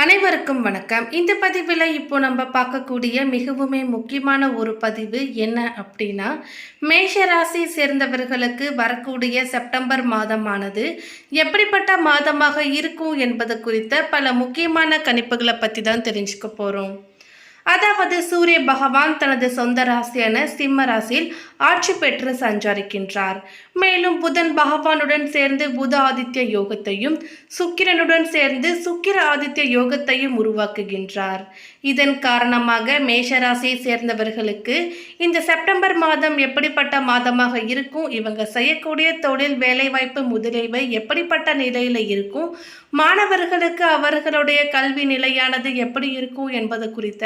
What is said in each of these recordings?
அனைவருக்கும் வணக்கம். இந்த பதிவில் இப்போ நம்ம பார்க்கக்கூடிய மிகவுமே முக்கியமான ஒரு பதிவு என்ன அப்படின்னா மேஷ ராசி சேர்ந்தவர்களுக்கு வரக்கூடிய செப்டம்பர் மாதமானது எப்படிப்பட்ட மாதமாக இருக்கும் என்பது குறித்த பல முக்கியமான கணிப்புகளை பற்றி தான் தெரிஞ்சுக்க போகிறோம் அதாவது சூரிய பகவான் தனது சொந்த ராசியான சிம்ம ராசியில் ஆட்சி பெற்று சஞ்சரிக்கின்றார். மேலும் புதன் பகவானுடன் சேர்ந்து புத ஆதித்ய யோகத்தையும் சுக்கிரனுடன் சேர்ந்து சுக்கிர ஆதித்ய யோகத்தையும் உருவாக்குகின்றார். இதன் காரணமாக மேஷராசியை சேர்ந்தவர்களுக்கு இந்த செப்டம்பர் மாதம் எப்படிப்பட்ட மாதமாக இருக்கும்? இவங்க செய்யக்கூடிய தொழில் வேலைவாய்ப்பு முதலீவை எப்படிப்பட்ட நிலையில் இருக்கும்? மாணவர்களுக்கு அவர்களுடைய கல்வி நிலையானது எப்படி இருக்கும் என்பது குறித்த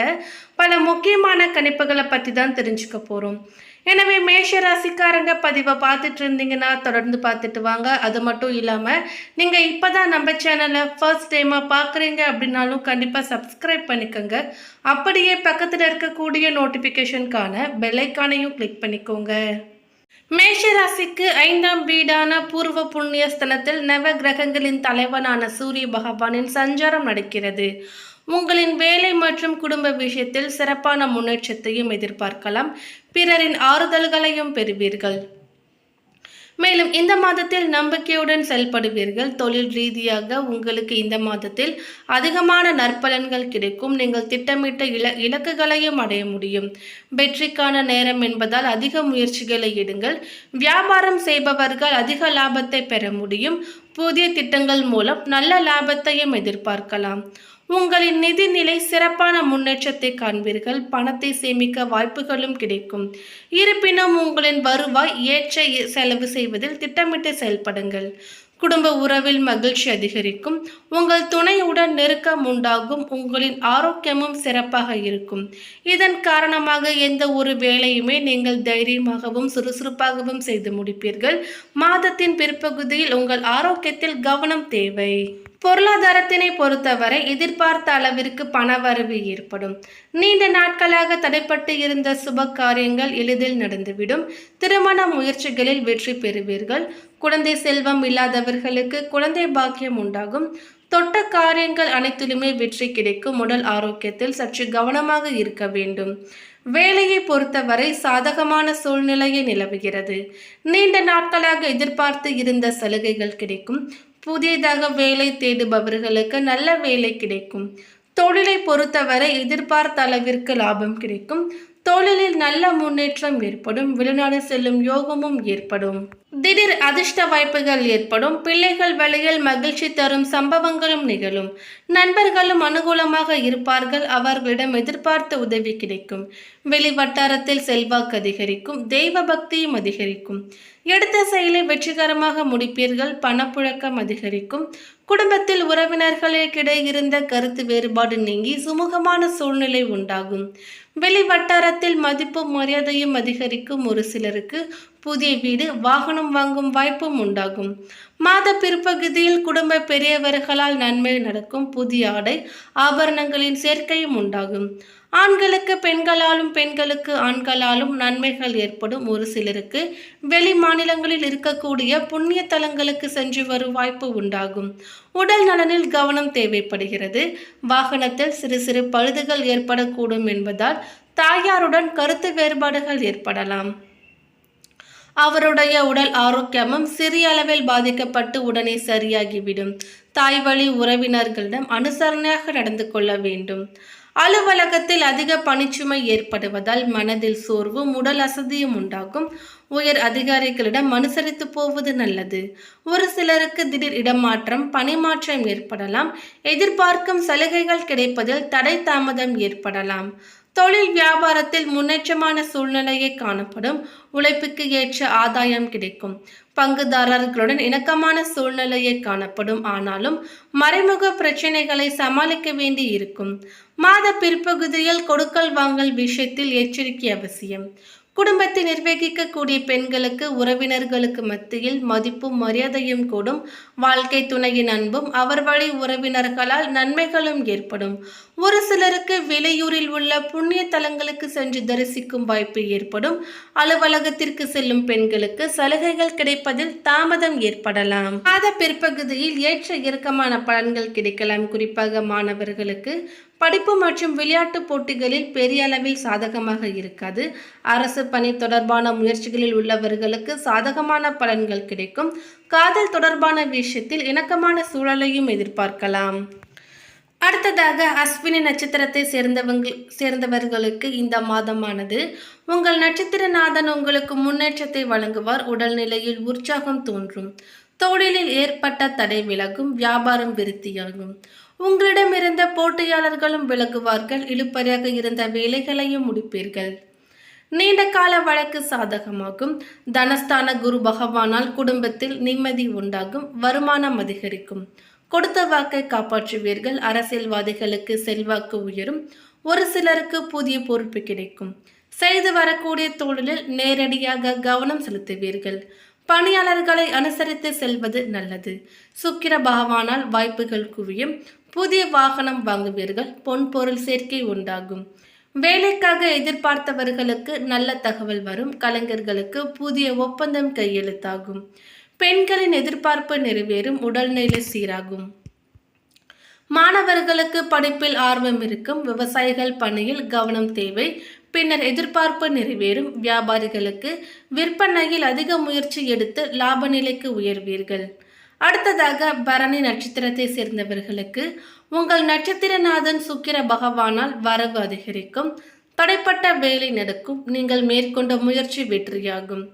பல முக்கியமான கணிப்புகளை பற்றி தான் தெரிஞ்சுக்க போகிறோம் எனவே மேஷ ராசிக்காரங்க பதிவை பார்த்துட்டு இருந்தீங்கன்னா தொடர்ந்து பார்த்துட்டு வாங்க. அது மட்டும் இல்லாமல் நீங்கள் இப்போ தான் நம்ம சேனலை ஃபர்ஸ்ட் டைமாக பார்க்குறீங்க அப்படின்னாலும் கண்டிப்பாக சப்ஸ்கிரைப் பண்ணிக்கோங்க. அப்படியே பக்கத்தில் இருக்கக்கூடிய நோட்டிஃபிகேஷனுக்கான பெல்லைக்கானையும் கிளிக் பண்ணிக்கோங்க. மேஷ ராசிக்கு ஐந்தாம் வீடான பூர்வ புண்ணிய ஸ்தலத்தில் நவ கிரகங்களின் தலைவனான சூரிய பகவானின் சஞ்சாரம் நடக்கிறது. உங்களின் வேலை மற்றும் குடும்ப விஷயத்தில் சிறப்பான முன்னேற்றத்தையும் எதிர்பார்க்கலாம். பிறரின் ஆறுதல்களையும் பெறுவீர்கள். மேலும் இந்த மாதத்தில் நம்பிக்கையுடன் செயல்படுவீர்கள். தொழில் ரீதியாக உங்களுக்கு இந்த மாதத்தில் அதிகமான நற்பலன்கள் கிடைக்கும். நீங்கள் திட்டமிட்ட இல இலக்குகளையும் அடைய முடியும். வெற்றிக்கான நேரம் என்பதால் அதிக முயற்சிகளை எடுங்கள். வியாபாரம் செய்பவர்கள் அதிக லாபத்தை பெற முடியும். புதிய திட்டங்கள் மூலம் நல்ல லாபத்தையும் எதிர்பார்க்கலாம். உங்களின் நிதிநிலை சிறப்பான முன்னேற்றத்தை காண்பீர்கள். பணத்தை சேமிக்க வாய்ப்புகளும் கிடைக்கும். இருப்பினும் உங்களின் வருவாய் ஏற்ற செலவு செய்வதில் திட்டமிட்டு செயல்படுங்கள். குடும்ப உறவில் மகிழ்ச்சி அதிகரிக்கும். உங்கள் துணையுடன் நெருக்கம் உண்டாகும். உங்களின் ஆரோக்கியமும் சிறப்பாக இருக்கும். இதன் காரணமாக எந்த ஒரு வேலையுமே நீங்கள் தைரியமாகவும் சுறுசுறுப்பாகவும் செய்து முடிப்பீர்கள். மாதத்தின் பிற்பகுதியில் உங்கள் ஆரோக்கியத்தில் கவனம் தேவை. பொருளாதாரத்தினை பொறுத்தவரை எதிர்பார்த்த அளவிற்கு பணவரவு ஏற்படும். நீண்ட நாட்களாக தடைப்பட்டு இருந்த சுப காரியங்கள் எளிதில் நடந்துவிடும். திருமண முயற்சிகளில் வெற்றி பெறுவீர்கள். குழந்தை செல்வம் இல்லாதவர்களுக்கு குழந்தை பாக்கியம் உண்டாகும். தொட்ட காரியங்கள் அனைத்திலுமே வெற்றி கிடைக்கும். உடல் ஆரோக்கியத்தில் சற்று கவனமாக இருக்க வேண்டும். வேலையை பொறுத்தவரை சாதகமான சூழ்நிலையை நிலவுகிறது. நீண்ட நாட்களாக எதிர்பார்த்து இருந்த சலுகைகள் கிடைக்கும். புதியதாக வேலை தேடுபவர்களுக்கு நல்ல வேலை கிடைக்கும். தொழிலை பொறுத்தவரை எதிர்பார்த்த அளவிற்கு லாபம் கிடைக்கும். தொழிலில் நல்ல முன்னேற்றம் ஏற்படும். வெளிநாடு செல்லும் யோகமும் ஏற்படும். திடீர் அதிர்ஷ்ட வாய்ப்புகள் ஏற்படும் பிள்ளைகள் வழியில் மகிழ்ச்சி தரும் சம்பவங்களும் நிகழும். நண்பர்களும் அனுகூலமாக இருப்பார்கள் அவர்களிடம் எதிர்பார்த்த உதவி கிடைக்கும். வெளி வட்டாரத்தில் செல்வாக்கு அதிகரிக்கும் தெய்வ பக்தியும் அதிகரிக்கும். எடுத்த செயலை வெற்றிகரமாக முடிப்பீர்கள் பணப்புழக்கம் அதிகரிக்கும். குடும்பத்தில் உறவினர்களுக்கிடையே இருந்த கருத்து வேறுபாடு நீங்கி சுமூகமான சூழ்நிலை உண்டாகும். வெளி வட்டாரத்தில் மதிப்பும் மரியாதையும் அதிகரிக்கும் ஒரு சிலருக்கு புதிய வீடு வாகனம் வாங்கும் வாய்ப்பும் உண்டாகும். மாத பிற்பகுதியில் குடும்ப பெரியவர்களால் நன்மை நடக்கும் புதிய ஆடை ஆபரணங்களின் சேர்க்கையும் உண்டாகும். ஆண்களுக்கு பெண்களாலும் பெண்களுக்கு ஆண்களாலும் நன்மைகள் ஏற்படும் ஒரு சிலருக்கு. வெளி மாநிலங்களில் இருக்கக்கூடிய புண்ணிய தலங்களுக்கு சென்று வரும் வாய்ப்பு உண்டாகும். உடல் நலனில் கவனம் தேவைப்படுகிறது. வாகனத்தில் சிறு சிறு பழுதுகள் ஏற்படக்கூடும் என்பதால் தாயாருடன் கருத்து வேறுபாடுகள் ஏற்படலாம். அவருடைய உடல் ஆரோக்கியமும் சிறிய அளவில் பாதிக்கப்பட்டு உடனே சரியாகிவிடும். தாய் வழி உறவினர்களிடம் அனுசரணையாக நடந்து கொள்ள வேண்டும். அலுவலகத்தில் அதிக பணிச்சுமை ஏற்படுவதால் மனதில் சோர்வும் உடல் அசதியும் உண்டாகும். உயர் அதிகாரிகளிடம் அனுசரித்து போவது நல்லது. ஒரு சிலருக்கு திடீர் இடமாற்றம் பணிமாற்றம் ஏற்படலாம். எதிர்பார்க்கும் சலுகைகள் கிடைப்பதில் தடை தாமதம் ஏற்படலாம். தொழில் வியாபாரத்தில் முன்னேற்றமான சூழ்நிலையை காணப்படும். உழைப்புக்கு ஏற்ற ஆதாயம் கிடைக்கும். பங்குதாரர்களுடன் இணக்கமான சூழ்நிலையை காணப்படும். ஆனாலும் மறைமுக பிரச்சனைகளை சமாளிக்க வேண்டி இருக்கும். மாத பிற்பகுதியில் கொடுக்கல் வாங்கல் விஷயத்தில் எச்சரிக்கை அவசியம். குடும்பத்தை நிர்வகிக்கக்கூடிய பெண்களுக்கு உறவினர்களுக்கு மத்தியில் மதிப்பும் மரியாதையும் கூடும். வாழ்க்கை துணையின் அன்பும் அவர் வழி உறவினர்களால் நன்மைகளும் ஏற்படும். ஒரு சிலருக்கு வெளியூரில் உள்ள புண்ணிய தலங்களுக்கு சென்று தரிசிக்கும் வாய்ப்பு ஏற்படும். அலுவலகத்திற்கு செல்லும் பெண்களுக்கு சலுகைகள் கிடைப்பதில் தாமதம் ஏற்படலாம். மாத பிற்பகுதியில் ஏற்ற இறக்கமான பலன்கள் கிடைக்கலாம். குறிப்பாக மாணவர்களுக்கு படிப்பு மற்றும் விளையாட்டு போட்டிகளில் பெரிய அளவில் சாதகமாக இருக்காது. அரசு பணி தொடர்பான முயற்சிகளில் உள்ளவர்களுக்கு சாதகமான பலன்கள் கிடைக்கும். காதல் தொடர்பான விஷயத்தில் இணக்கமான சூழலையும் எதிர்பார்க்கலாம். அடுத்ததாக அஸ்வினி நட்சத்திரத்தை சேர்ந்தவங்க சேர்ந்தவர்களுக்கு இந்த மாதமானது. உங்கள் நட்சத்திரநாதன் உங்களுக்கு முன்னேற்றத்தை வழங்குவார். உடல்நிலையில் உற்சாகம் தோன்றும். தொழிலில் ஏற்பட்ட தடை விலகும். வியாபாரம் விருத்தியாகும் உங்களிடமிருந்த போட்டியாளர்களும் விலகுவார்கள் இழுப்பறையாக இருந்த வேலைகளையும் முடிப்பீர்கள். நீண்ட கால வழக்கு சாதகமாகும். தனஸ்தான குரு பகவானால் குடும்பத்தில் நிம்மதி உண்டாகும் வருமானம் அதிகரிக்கும். கொடுத்த வாக்கை காப்பாற்றுவீர்கள் அரசியல்வாதிகளுக்கு செல்வாக்கு உயரும் ஒரு சிலருக்கு புதிய பொறுப்பு கிடைக்கும். செய்து வரக்கூடிய தொழிலில் நேரடியாக கவனம் செலுத்துவீர்கள். பணியாளர்களை அனுசரித்து செல்வது நல்லது. சுக்கிர பகவானால் வாய்ப்புகள் குவியும். புதிய வாகனம் வாங்குவீர்கள். பொன்பொருள் சேர்க்கை உண்டாகும். வேலைக்காக எதிர்பார்த்தவர்களுக்கு நல்ல தகவல் வரும். கலைஞர்களுக்கு புதிய ஒப்பந்தம் கையெழுத்தாகும். பெண்களின் எதிர்பார்ப்பு நிறைவேறும். உடல்நிலை சீராகும். மாணவர்களுக்கு படிப்பில் ஆர்வம் இருக்கும். விவசாயிகள் பணியில் கவனம் தேவை. பின்னர் எதிர்பார்ப்பு நிறைவேறும். வியாபாரிகளுக்கு விற்பனையில் அதிக முயற்சி எடுத்து லாப நிலைக்கு உயர்வீர்கள். அடுத்ததாக பரணி நட்சத்திரத்தை சேர்ந்தவர்களுக்கு உங்கள் நட்சத்திரநாதன் சுக்கிர பகவானால் வரவு அதிகரிக்கும். தடைப்பட்ட வேலை நடக்கும். நீங்கள் மேற்கொண்ட முயற்சி வெற்றியாகும்.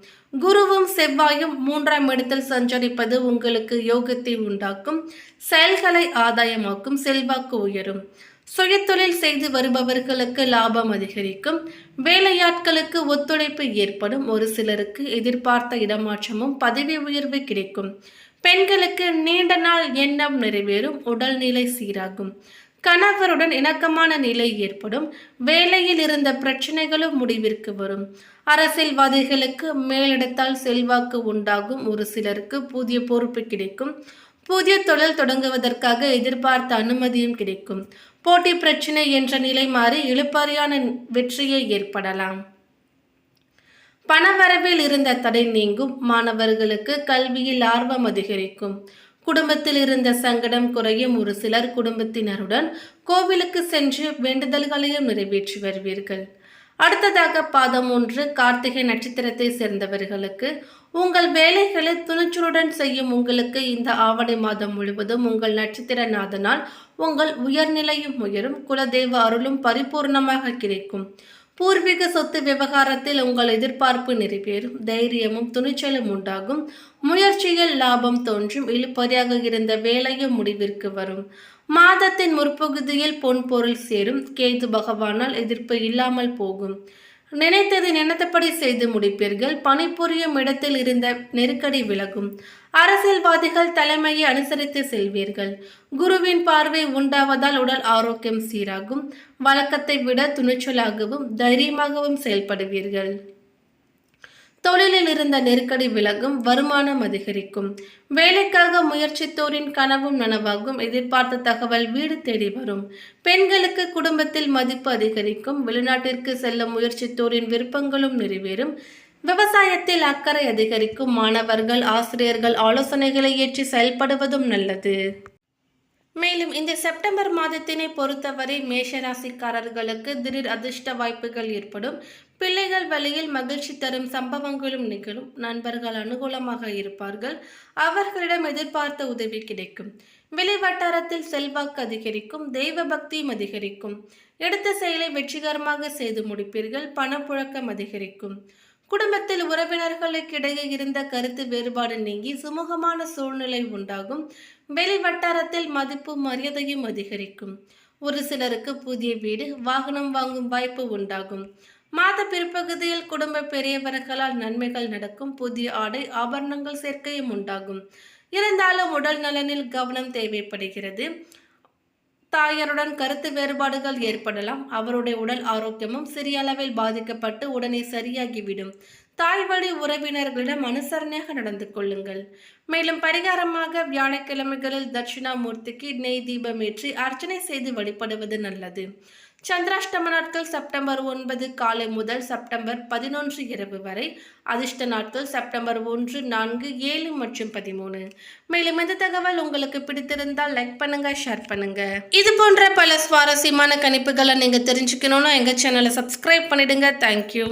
குருவும் செவ்வாயும் மூன்றாம் இடத்தில் சஞ்சரிப்பது உங்களுக்கு யோகத்தை உண்டாக்கும். செயல்களை ஆதாயமாக்கும். செல்வாக்கு உயரும். சுயத்தொழில் செய்து வருபவர்களுக்கு லாபம் அதிகரிக்கும். வேலையாட்களுக்கு ஒத்துழைப்பு ஏற்படும். ஒரு சிலருக்கு எதிர்பார்த்த இடமாற்றமும் பதவி உயர்வு கிடைக்கும். பெண்களுக்கு நீண்ட நாள் எண்ணம் நிறைவேறும். உடல்நிலை சீராகும். கணவருடன் இணக்கமான நிலை ஏற்படும். வேலையில் இருந்த பிரச்சனைகளும் முடிவிற்கு வரும். அரசியல்வாதிகளுக்கு மேலிடத்தால் செல்வாக்கு உண்டாகும். ஒரு சிலருக்கு புதிய பொறுப்பு கிடைக்கும். புதிய தொழில் தொடங்குவதற்காக எதிர்பார்த்த அனுமதியும் கிடைக்கும். போட்டி பிரச்சனை என்ற நிலை மாறி இழுப்பறியான வெற்றியை ஏற்படலாம். பணவரவில் இருந்த தடை நீங்கும். மாணவர்களுக்கு கல்வியில் ஆர்வம் அதிகரிக்கும். குடும்பத்தில் இருந்த சங்கடம் குறையும். ஒரு சிலர் குடும்பத்தினருடன் கோவிலுக்கு சென்று வேண்டுதல்களையும் நிறைவேற்றி வருவீர்கள். அடுத்ததாக பாதம் ஒன்று கார்த்திகை நட்சத்திரத்தை சேர்ந்தவர்களுக்கு. உங்கள் வேலைகளை துணிச்சலுடன் செய்யும் உங்களுக்கு இந்த ஆவணி மாதம் முழுவதும் உங்கள் நட்சத்திரநாதனால் உங்கள் உயர்நிலையும் உயரும். குலதெய்வ அருளும் பரிபூர்ணமாக கிடைக்கும். பூர்வீக சொத்து விவகாரத்தில் உங்கள் எதிர்பார்ப்பு நிறைவேறும் தைரியமும் துணிச்சலும் உண்டாகும். முயற்சியில் லாபம் தோன்றும் இழுப்பறியாக இருந்த வேலையும் முடிவிற்கு வரும். மாதத்தின் முற்பகுதியில் பொன்பொருள் சேரும் கேது பகவானால் எதிர்ப்பு இல்லாமல் போகும். நினைத்தது நினைத்தபடி செய்து முடிப்பீர்கள். பணிபுரியும் இடத்தில் இருந்த நெருக்கடி விலகும். அரசியல்வாதிகள் தலைமையை அனுசரித்து செல்வீர்கள். குருவின் பார்வை உண்டாவதால் உடல் ஆரோக்கியம் சீராகும். வழக்கத்தை விட துணிச்சலாகவும் தைரியமாகவும் செயல்படுவீர்கள். தொழிலில் இருந்த நெருக்கடி விலகும் வருமானம் அதிகரிக்கும். வேலைக்காக முயற்சித்தோரின் கனவும் நனவாகும். எதிர்பார்த்த தகவல் வீடு தேடி வரும். பெண்களுக்கு குடும்பத்தில் மதிப்பு அதிகரிக்கும். வெளிநாட்டிற்கு செல்ல முயற்சித்தோரின் விருப்பங்களும் நிறைவேறும். விவசாயத்தில் அக்கறை அதிகரிக்கும். மாணவர்கள் ஆசிரியர்கள் ஆலோசனைகளை ஏற்றி செயல்படுவதும் நல்லது. மேலும் இந்த செப்டம்பர் மாதத்தினை பொறுத்தவரை மேஷராசிக்காரர்களுக்கு திடீர் அதிர்ஷ்ட வாய்ப்புகள் ஏற்படும். பிள்ளைகள் வழியில் மகிழ்ச்சி தரும் சம்பவங்களும் நிகழும். நண்பர்கள் அனுகூலமாக இருப்பார்கள். அவர்களிடம் எதிர்பார்த்த உதவி கிடைக்கும். வெளி வட்டாரத்தில் செல்வாக்கு அதிகரிக்கும். தெய்வ பக்தியும் அதிகரிக்கும். எடுத்த செயலை வெற்றிகரமாக செய்து முடிப்பீர்கள். பணப்புழக்கம் அதிகரிக்கும். குடும்பத்தில் உறவினர்களுக்கிடையே இருந்த கருத்து வேறுபாடு நீங்கி சுமூகமான சூழ்நிலை உண்டாகும். வெளி வட்டாரத்தில் மதிப்பு மரியாதையும் அதிகரிக்கும். ஒரு சிலருக்கு புதிய வீடு வாகனம் வாங்கும் வாய்ப்பு உண்டாகும். மாத பிற்பகுதியில் குடும்ப பெரியவர்களால் நன்மைகள் நடக்கும். புதிய ஆடை ஆபரணங்கள் சேர்க்கையும் உண்டாகும். இருந்தாலும் உடல் நலனில் கவனம் தேவைப்படுகிறது. தாயாருடன் கருத்து வேறுபாடுகள் ஏற்படலாம். அவருடைய உடல் ஆரோக்கியமும் சிறிய அளவில் பாதிக்கப்பட்டு உடனே சரியாகிவிடும். தாய் வழி உறவினர்களிடம் அனுசரணையாக நடந்து கொள்ளுங்கள். மேலும் பரிகாரமாக வியாழக்கிழமைகளில் தட்சிணாமூர்த்திக்கு நெய் தீபம் ஏற்றி அர்ச்சனை செய்து வழிபடுவது நல்லது. சந்திராஷ்டம நாட்கள் செப்டம்பர் ஒன்பது காலை முதல் செப்டம்பர் பதினொன்று இரவு வரை அதிர்ஷ்ட நாட்கள் செப்டம்பர் ஒன்று நான்கு ஏழு மற்றும் பதிமூணு. மேலும் இந்த தகவல் உங்களுக்கு பிடித்திருந்தால் லைக் பண்ணுங்க ஷேர் பண்ணுங்க. இது போன்ற பல சுவாரஸ்யமான கணிப்புகளை நீங்க தெரிஞ்சுக்கணும்னா எங்க சேனலை சப்ஸ்கிரைப் பண்ணிடுங்க. தேங்க்யூ